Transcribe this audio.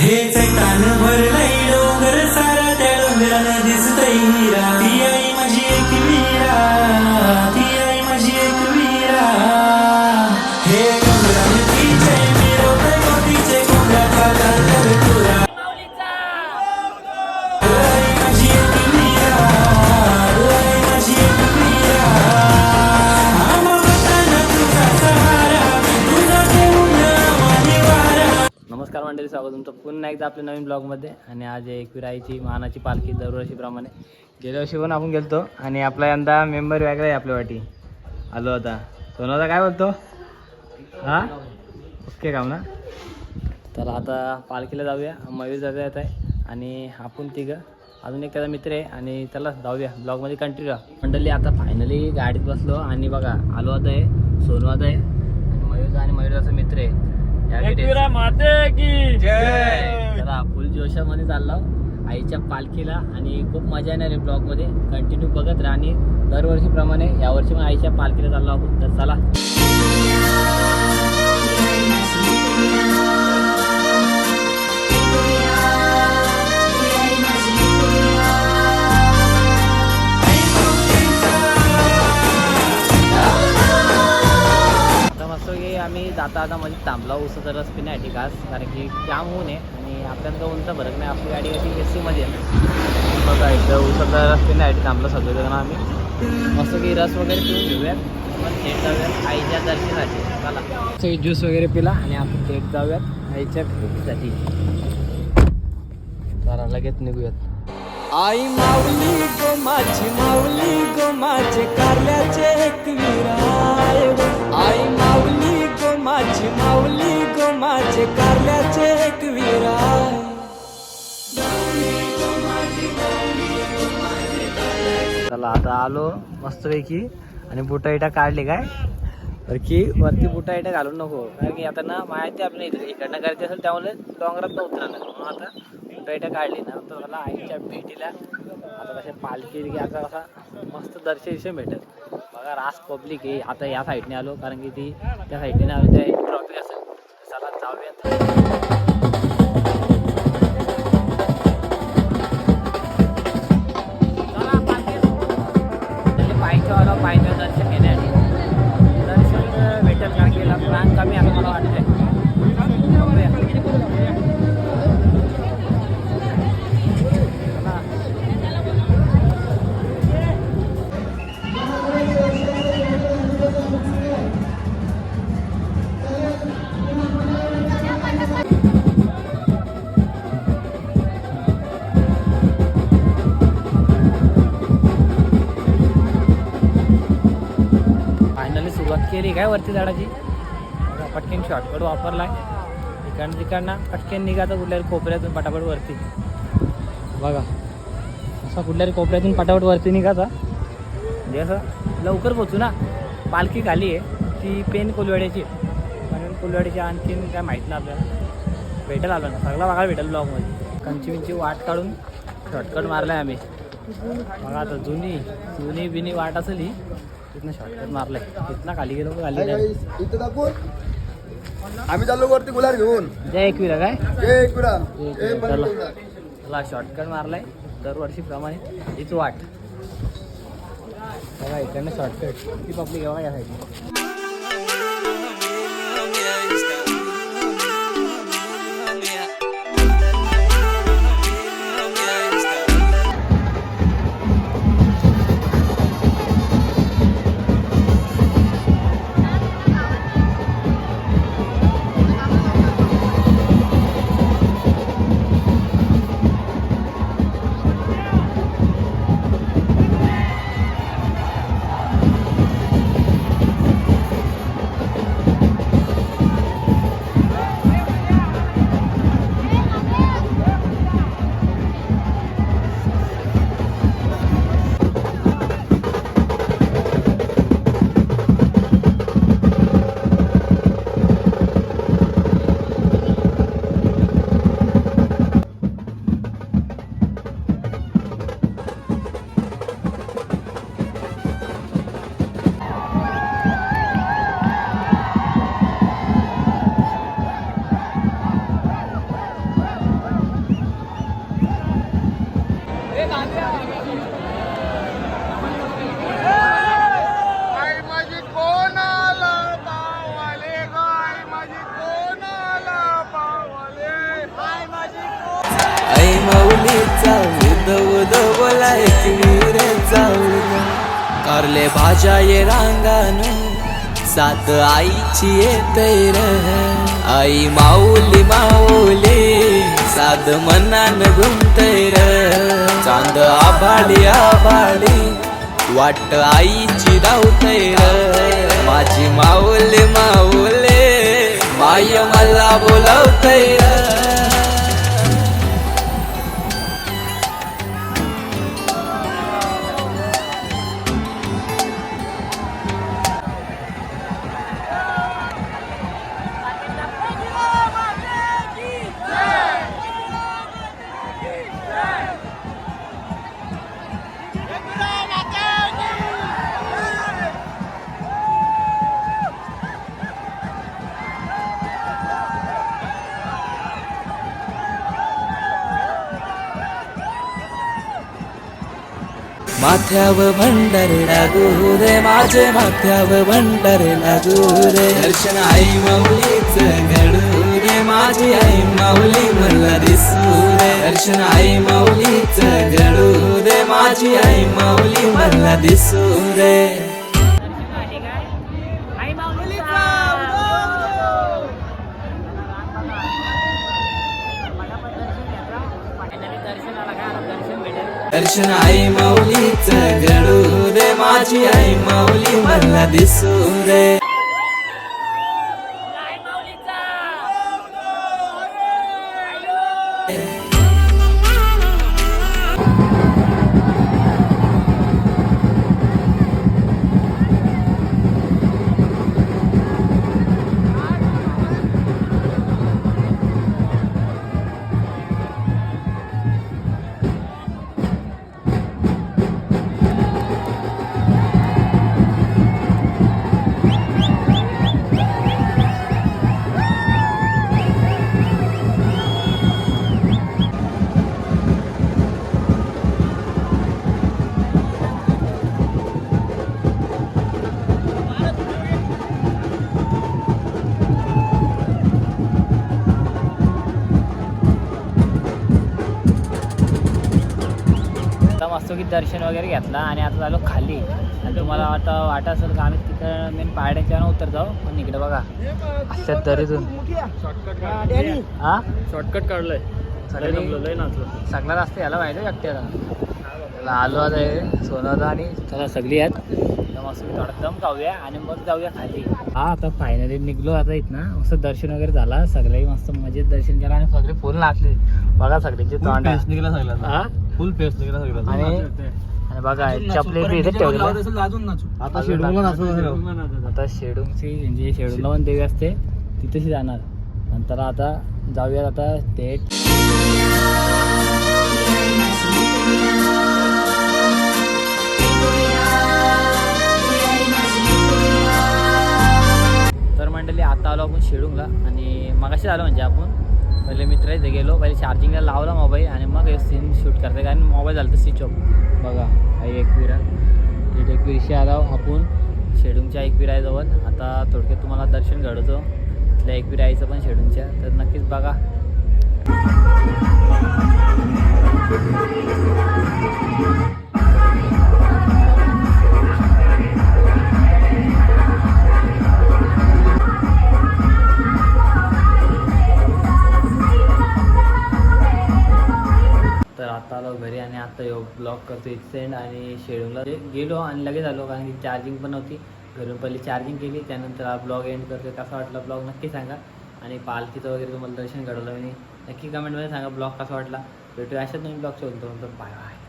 हे चैतान भरलंय डोंगर सारा त्या डोंगरानं दिसतय हिरा. मंडळी स्वागत तुमचं. पुन्हा एकदा आपल्या नवीन ब्लॉगमध्ये. आणि आज आहे एकविराईची मानाची पालखी दरवर्षीप्रमाणे गेल्या वर्षी पण आपण गेलतो. आणि आपला यंदा मेंबर वेगळा आहे आपल्या वाटी. आलो आता. सोनाचा काय बोलतो? हां? ओके काम ना? तर आता पालखीला जाऊया. मयूर जाता येत आहे आणि आपण तिघं. अजून एक त्याचा मित्र आहे. आणि त्याला जाऊया. ब्लॉगमध्ये कंटिन्यू मंडळी आता फायनली गाडीत बसलो. आणि बघा आलो आता आहे. सोनू आता आहे. आणि मयूरचा आणि मयूरचा मित्र आहे. या गाडीत. चला फुल जोशामध्ये चाललो आईच्या पालखीला आणि खूप मजा येणार आहे ब्लॉगमध्ये. कंटिन्यू बघत राहा आणि दरवर्षीप्रमाणे यावर्षी पण आईच्या पालखीला चाललो आपण तर चला. आम्ही जाता आता मध्ये थांबला उसाचा रस पिण्यासाठी खास कारण की जाम ऊन आहे आणि आपल्याला उंचा फरक नाही आपली गाडी कशी एस सीमध्ये आहे. बघा इथं उसाचा रस तांबला थांबलं सगळेजण आम्ही. मस्त की रस वगैरे पिऊन घेऊयात. मग थेट जाऊयात आईच्या दर्शनासाठी. चला. सगळी ज्यूस वगैरे पिला आणि आपण थेट जाऊयात आईच्या भेटीसाठी जरा लगेच निघूयात. आई माऊली गो माझी माऊली गो माझे कारल्याचे एक विराय माझे कारल्याचे एक विराय चला आता आलो मस्तपैकी. आणि बुटा इटा काढले काय? तर की वरती बुटा इटा घालून नको. कारण की आता ना माहिती आपल्या इथं इकडनं करायची असेल त्यामुळे डोंगरात न उतरणार म्हणून आता बुटा इटा काढली ना. तर मला आईच्या भेटीला आता कशा पालखी की आता कसा मस्त दर्शन भेटत बघा रास पब्लिक आहे. आता या साईडने आलो कारण की ती त्या साईडने आलो त्या ट्रॉफिक असेल केली काय वरती झाडाची? पटकन शॉर्टकट वापरलाय. इकडनं तिकडनं पटकन निघायचं कुठल्या कोपऱ्यातून पटापट वरती. बघा असा कुठल्या कोपऱ्यातून पटापट वरती निघायचा म्हणजे असं लवकर पोचू ना. पालखी खाली आहे. ती पेन कोलवाड्याची म्हणून कोलवाड्याची आणखीन काय माहीत नाही आपल्याला. भेटेल आलं ना सगळा बघा भेटेल ब्लॉगमध्ये विंची वाट काढून शॉर्टकट मारला आहे आम्ही. बघा आता जुनी जुनी बिनी वाट असेल ही. तिथनं शॉर्टकट मारलाय. तिथनं खाली गेलो का खाली नाही इथं दाखवून. आम्ही चाललो वरती गुलार घेऊन. जय एकविरा काय? ए इकडा एक ए मिनिट, पण चला. शॉर्टकट मारलाय. दरवर्षीप्रमाणे हीच वाट. बघा इकडनं शॉर्टकट किती पब्लिक आहे बघा द बोलाय बोला जाऊ कारले भाज्या ये रांगान सात आईची येते आई माऊली माऊली साध मनान गुंतय र. चांद आभाळी आभाळी वाट आईची धावतय र. माझी माऊली माऊली माय मला बोलावतय र. माथ्याव भंडार लागू रे माझे माथ्याव भंडार लागू रे दर्शन आई माऊलीच घडू रे माझी आई माऊली मला दिसू रे दर्शन आई माऊलीच घडू रे माझी आई माऊली मला दिसू रे दर्शन आई माऊलीच घडू रे माझी आई माऊली मला दिसू रे आता मस्त की दर्शन वगैरे घेतला आणि आता झालो खाली. आणि तुम्हाला आता वाटत असेल का आम्ही तिथं मेन पहाड्याच्या उतर जाऊ. पण इकडे बघा. अशा तरीतून हा शॉर्टकट काढलाय. सगळे सगळा रस्ता याला पाहिजे एकट्याला. त्याला आलो आता हे सोनं आणि त्याला सगळी आहेत. तर मस्त मी थोडा दम खाऊया आणि मग जाऊया खाली. हा आता फायनली निघलो आता इथं मस्त दर्शन वगैरे झाला. सगळ्याही मस्त मजेत दर्शन केलं आणि सगळे फुल नाचले. बघा सगळ्यांचे तोंड. निघाला सगळ्यांना. हा? फुल फेस निघाला सगळ्यांना आणि आणि बघा चपले बी इथे ठेवलेले आता नाचू. आता शेडूंगची म्हणजे शेडूला पण देवी असते. तिथेशी जाणार. नंतर आता जाऊयात आता थेट. तर मंडळी आता आलो आपण शेडूंगला आणि मगाशी आलो म्हणजे आपण. पहिले मित्र इथे गेलो पहिले चार्जिंगला लावला मोबाईल आणि मग सीन शूट करते कारण मोबाईल झाला तर स्विच ऑफ बघा हा एकविरा थेट एकविरीशी आला हो आपण. शेडूंगच्या एकविराजवळ आता थोडक्यात तुम्हाला दर्शन घडवतो. त्या एकविराईचं पण शेडूंगच्या तर नक्कीच बघा. करतो एक्सेंड आणि शेड्यूलला गेलो आणि लगेच आलो कारण की चार्जिंग पण नव्हती. घरून पहिले चार्जिंग केली त्यानंतर हा ब्लॉग एंड करतो कसा वाटला ब्लॉग नक्की सांगा. आणि पालखीचं वगैरे तुम्हाला दर्शन घडवलं मी नक्की कमेंटमध्ये सांगा ब्लॉग कसा वाटला? भेटूया अशाच नवीन ब्लॉग शोधतो बाय बाय